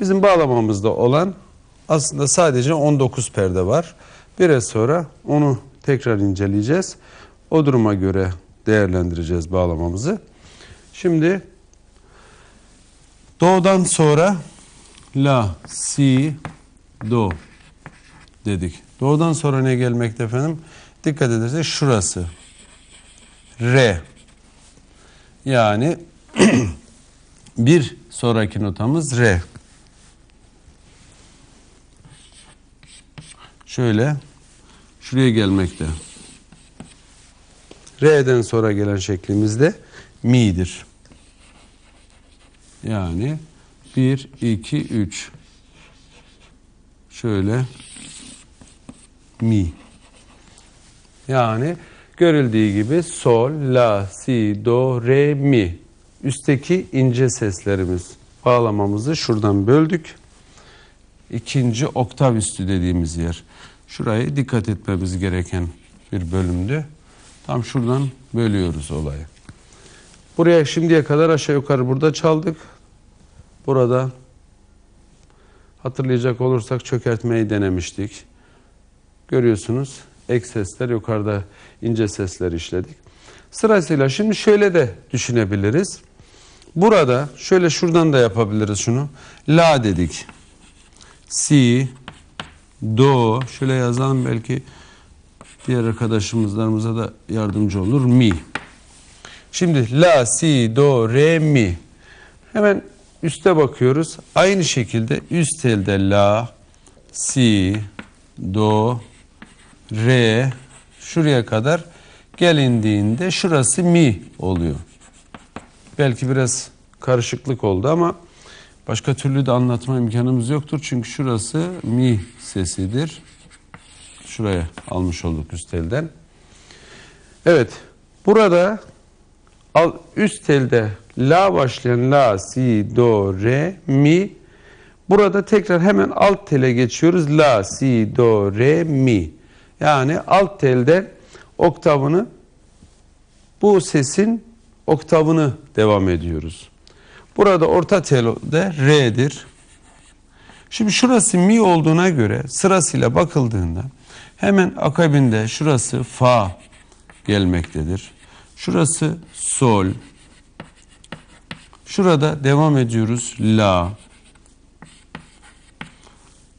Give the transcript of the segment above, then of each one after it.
Bizim bağlamamızda olan aslında sadece 19 perde var. Biraz sonra onu tekrar inceleyeceğiz. O duruma göre değerlendireceğiz bağlamamızı. Şimdi Do'dan sonra La, Si, Do dedik. Do'dan sonra ne gelmekte efendim? Dikkat edersek şurası. Re. Yani bir sonraki notamız Re. Şöyle şuraya gelmekte. Re'den sonra gelen şeklimiz de Mi'dir. Yani 1, 2, 3. Şöyle Mi. Yani görüldüğü gibi Sol, La, Si, Do, Re, Mi. Üstteki ince seslerimiz. Bağlamamızı şuradan böldük. İkinci oktav üstü dediğimiz yer. Şurayı dikkat etmemiz gereken bir bölümdü. Tam şuradan bölüyoruz olayı. Buraya şimdiye kadar aşağı yukarı burada çaldık. Burada hatırlayacak olursak çökertmeyi denemiştik. Görüyorsunuz ek sesler yukarıda ince sesler işledik. Sırasıyla şimdi şöyle de düşünebiliriz. Burada şöyle şuradan da yapabiliriz şunu. La dedik. Si, do, şöyle yazalım belki diğer arkadaşımızlarımıza da yardımcı olur. Mi. Şimdi la, si, do, re, mi. Hemen üste bakıyoruz. Aynı şekilde üst elde la, si, do, re, şuraya kadar gelindiğinde şurası mi oluyor. Belki biraz karışıklık oldu ama başka türlü de anlatma imkanımız yoktur. Çünkü şurası mi sesidir. Şuraya almış olduk üst elden. Evet. Burada üst elde la başlayan la, si, do, re, mi. Burada tekrar hemen alt tele geçiyoruz. La, si, do, re, mi. Yani alt telde oktavını bu sesin oktavını devam ediyoruz. Burada orta telde re'dir. Şimdi şurası mi olduğuna göre sırasıyla bakıldığında hemen akabinde şurası fa gelmektedir. Şurası sol. Şurada devam ediyoruz la.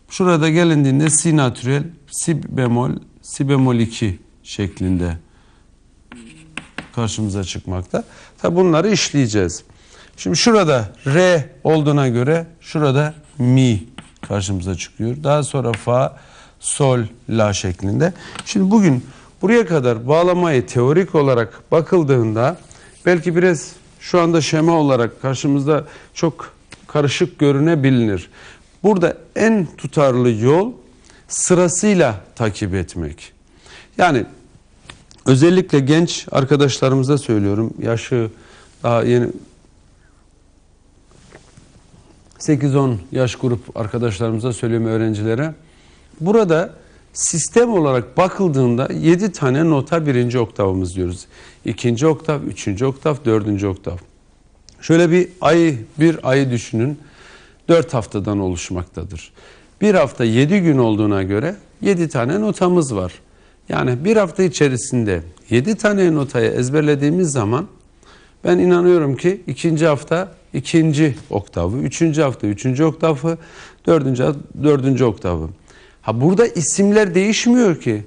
Şurada gelindiğinde si natürel, si bemol, si bemol 2 şeklinde karşımıza çıkmakta. Tabi bunları işleyeceğiz. Şimdi şurada re olduğuna göre şurada mi karşımıza çıkıyor. Daha sonra fa, sol, la şeklinde. Şimdi bugün buraya kadar bağlamayı teorik olarak bakıldığında belki biraz şu anda şema olarak karşımızda çok karışık görünebilir. Burada en tutarlı yol sırasıyla takip etmek. Yani özellikle genç arkadaşlarımıza söylüyorum. Yaşı daha yeni 8-10 yaş grup arkadaşlarımıza söylüyorum öğrencilere. Burada sistem olarak bakıldığında 7 tane nota birinci oktavımız diyoruz. İkinci oktav, üçüncü oktav, dördüncü oktav. Şöyle bir ay, bir ayı düşünün. 4 haftadan oluşmaktadır. Bir hafta 7 gün olduğuna göre 7 tane notamız var. Yani bir hafta içerisinde 7 tane notayı ezberlediğimiz zaman ben inanıyorum ki ikinci hafta ikinci oktavı, üçüncü hafta üçüncü oktavı, dördüncü, dördüncü oktavı. Ha burada isimler değişmiyor ki.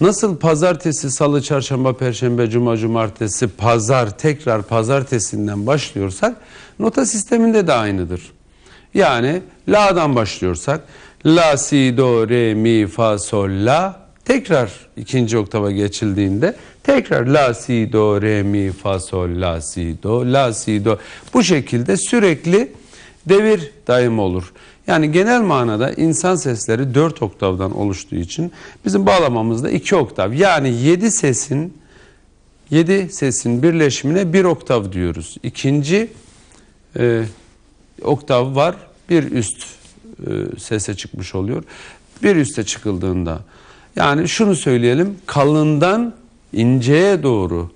Nasıl pazartesi, salı, çarşamba, perşembe, cuma, cumartesi, pazar, tekrar pazartesinden başlıyorsak nota sisteminde de aynıdır. Yani la'dan başlıyorsak la, si, do, re, mi, fa, sol, la tekrar ikinci oktava geçildiğinde tekrar la, si, do, re, mi, fa, sol, la, si, do, la, si, do bu şekilde sürekli devir daim olur. Yani genel manada insan sesleri 4 oktavdan oluştuğu için bizim bağlamamızda 2 oktav. Yani 7 sesin 7 sesin birleşimine 1 oktav diyoruz. İkinci e, oktav var. Bir üst e, sese çıkmış oluyor. Bir üste çıkıldığında yani şunu söyleyelim kalından inceye doğru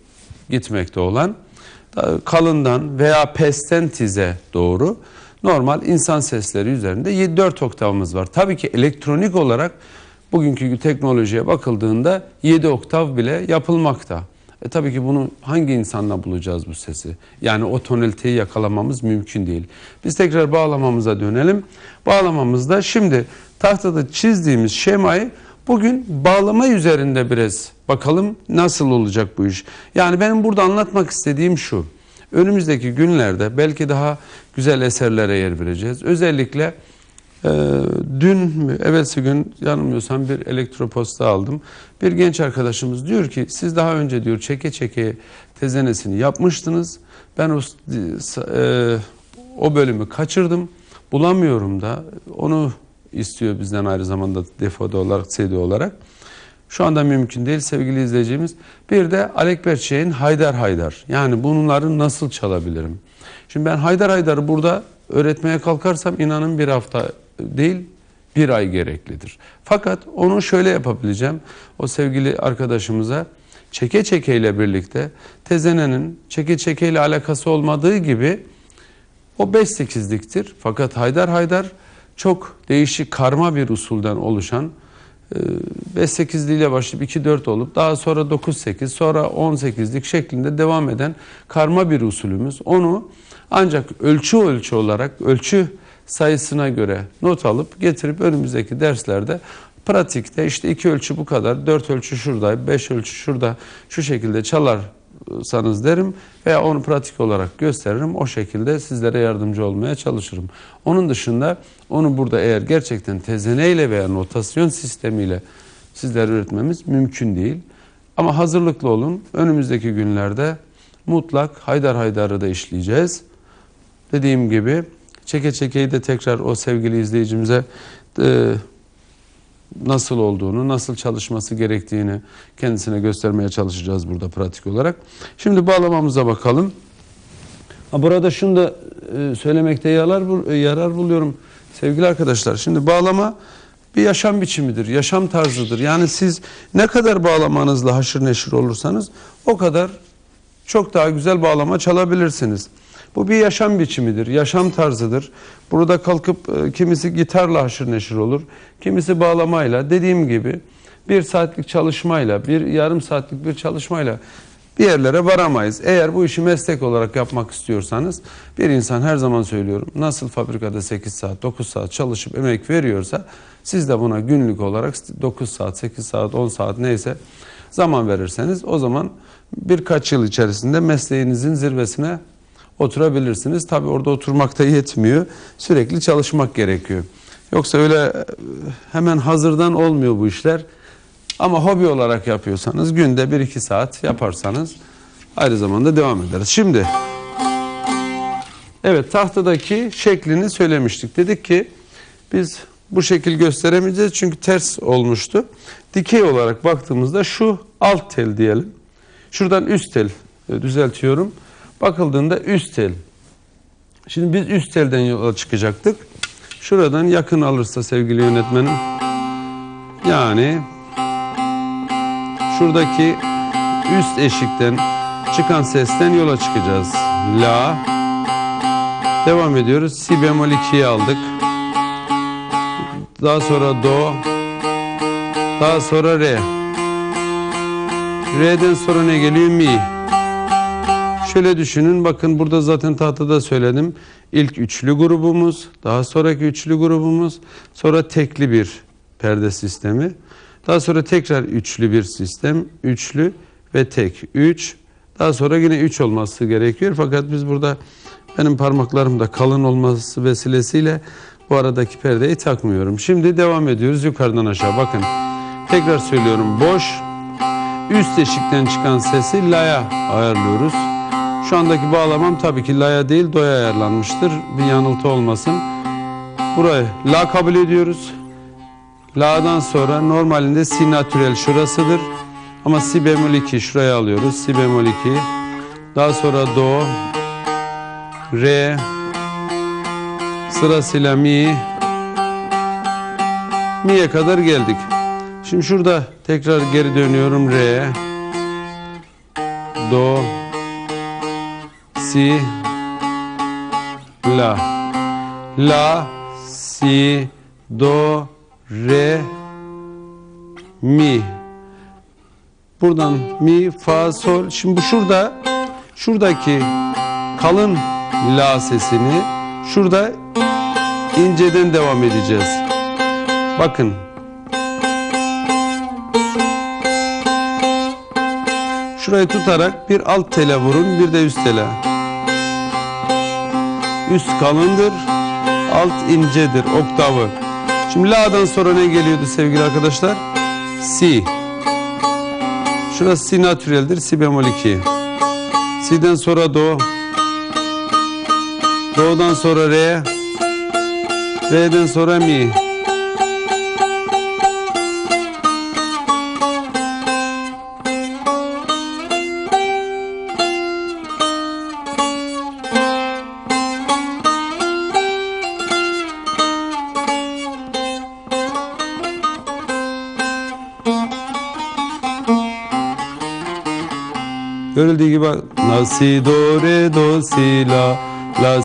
gitmekte olan kalından veya pesten tize doğru normal insan sesleri üzerinde 7-4 oktavımız var. Tabii ki elektronik olarak bugünkü teknolojiye bakıldığında 7 oktav bile yapılmakta. E tabii ki bunu hangi insanla bulacağız bu sesi? Yani o tonaliteyi yakalamamız mümkün değil. Biz tekrar bağlamamıza dönelim. Bağlamamızda şimdi tahtada çizdiğimiz şemayı bugün bağlama üzerinde biraz bakalım nasıl olacak bu iş. Yani benim burada anlatmak istediğim şu. Önümüzdeki günlerde belki daha güzel eserlere yer vereceğiz. Özellikle ee, dün evvelsi gün yanılmıyorsam bir elektroposta aldım. Bir genç arkadaşımız diyor ki siz daha önce diyor çeke çeke tezenesini yapmıştınız. Ben o, e, o bölümü kaçırdım. Bulamıyorum da onu istiyor bizden ayrı zamanda defoda olarak, CD olarak. Şu anda mümkün değil sevgili izleyicimiz. Bir de Alek Berçek'in Haydar Haydar. Yani bunları nasıl çalabilirim? Şimdi ben Haydar Haydar'ı burada öğretmeye kalkarsam inanın bir hafta değil bir ay gereklidir. Fakat onu şöyle yapabileceğim. O sevgili arkadaşımıza çeke çeke ile birlikte tezenenin çeke çeke ile alakası olmadığı gibi o 5-8'liktir. Fakat Haydar Haydar çok değişik karma bir usulden oluşan 5-8'li ile başlayıp 2-4 olup daha sonra 9-8 sonra 18'lik şeklinde devam eden karma bir usulümüz. Onu ancak ölçü ölçü olarak ölçü sayısına göre not alıp getirip önümüzdeki derslerde pratikte işte iki ölçü bu kadar, dört ölçü şurada, beş ölçü şurada şu şekilde çalarsanız derim veya onu pratik olarak gösteririm. O şekilde sizlere yardımcı olmaya çalışırım. Onun dışında onu burada eğer gerçekten tezeneyle veya notasyon sistemiyle sizlere öğretmemiz mümkün değil. Ama hazırlıklı olun. Önümüzdeki günlerde mutlak Haydar Haydar'ı da işleyeceğiz. Dediğim gibi Çeke çekeyi de tekrar o sevgili izleyicimize e, nasıl olduğunu, nasıl çalışması gerektiğini kendisine göstermeye çalışacağız burada pratik olarak. Şimdi bağlamamıza bakalım. Burada şunu da e, söylemekte yarar, yarar buluyorum sevgili arkadaşlar. Şimdi bağlama bir yaşam biçimidir, yaşam tarzıdır. Yani siz ne kadar bağlamanızla haşır neşir olursanız o kadar çok daha güzel bağlama çalabilirsiniz. Bu bir yaşam biçimidir, yaşam tarzıdır. Burada kalkıp e, kimisi gitarla haşır neşir olur, kimisi bağlamayla. Dediğim gibi bir saatlik çalışmayla, bir yarım saatlik bir çalışmayla bir yerlere varamayız. Eğer bu işi meslek olarak yapmak istiyorsanız bir insan her zaman söylüyorum nasıl fabrikada 8 saat 9 saat çalışıp emek veriyorsa siz de buna günlük olarak 9 saat 8 saat 10 saat neyse zaman verirseniz o zaman birkaç yıl içerisinde mesleğinizin zirvesine oturabilirsiniz. Tabi orada oturmak da yetmiyor. Sürekli çalışmak gerekiyor. Yoksa öyle e, hemen hazırdan olmuyor bu işler. Ama hobi olarak yapıyorsanız günde 1-2 saat yaparsanız ayrı zamanda devam ederiz. Şimdi evet tahtadaki şeklini söylemiştik. Dedik ki biz bu şekil gösteremeyeceğiz çünkü ters olmuştu. Dikey olarak baktığımızda şu alt tel diyelim. Şuradan üst tel e, düzeltiyorum. Bakıldığında üst tel. Şimdi biz üst telden yola çıkacaktık. Şuradan yakın alırsa sevgili yönetmenim. Yani şuradaki üst eşikten çıkan sesten yola çıkacağız. La. Devam ediyoruz. Si bemol 2'yi aldık. Daha sonra do. Daha sonra re. Re'den sonra ne geliyor? Mi. Şöyle düşünün bakın burada zaten tahtada söyledim. İlk üçlü grubumuz, daha sonraki üçlü grubumuz, sonra tekli bir perde sistemi. Daha sonra tekrar üçlü bir sistem, üçlü ve tek. Üç, daha sonra yine üç olması gerekiyor. Fakat biz burada benim parmaklarım da kalın olması vesilesiyle bu aradaki perdeyi takmıyorum. Şimdi devam ediyoruz yukarıdan aşağı. Bakın tekrar söylüyorum boş üst eşikten çıkan sesi la'ya ayarlıyoruz. Şu andaki bağlamam tabii ki la'ya değil do'ya ayarlanmıştır. Bir yanıltı olmasın. Burayı la kabul ediyoruz. La'dan sonra normalinde si natürel şurasıdır. Ama si bemol 2 şuraya alıyoruz. Si bemol 2. Daha sonra do, re, sırasıyla mi, mi'ye kadar geldik. Şimdi şurada tekrar geri dönüyorum. Re, do, si, la. la, si, do, re, mi. Buradan mi, fa, sol. Şimdi bu şurada şuradaki kalın la sesini şurada inceden devam edeceğiz. Bakın. Şurayı tutarak bir alt tele vurun, bir de üst tele. Üst kalındır, alt incedir, oktavı. Şimdi la'dan sonra ne geliyordu sevgili arkadaşlar? Si. Şurası si natüreldir, si bemol 2. Si'den sonra do. Do'dan sonra re. Re'den sonra mi. Görüldüğü gibi la si do re do si la la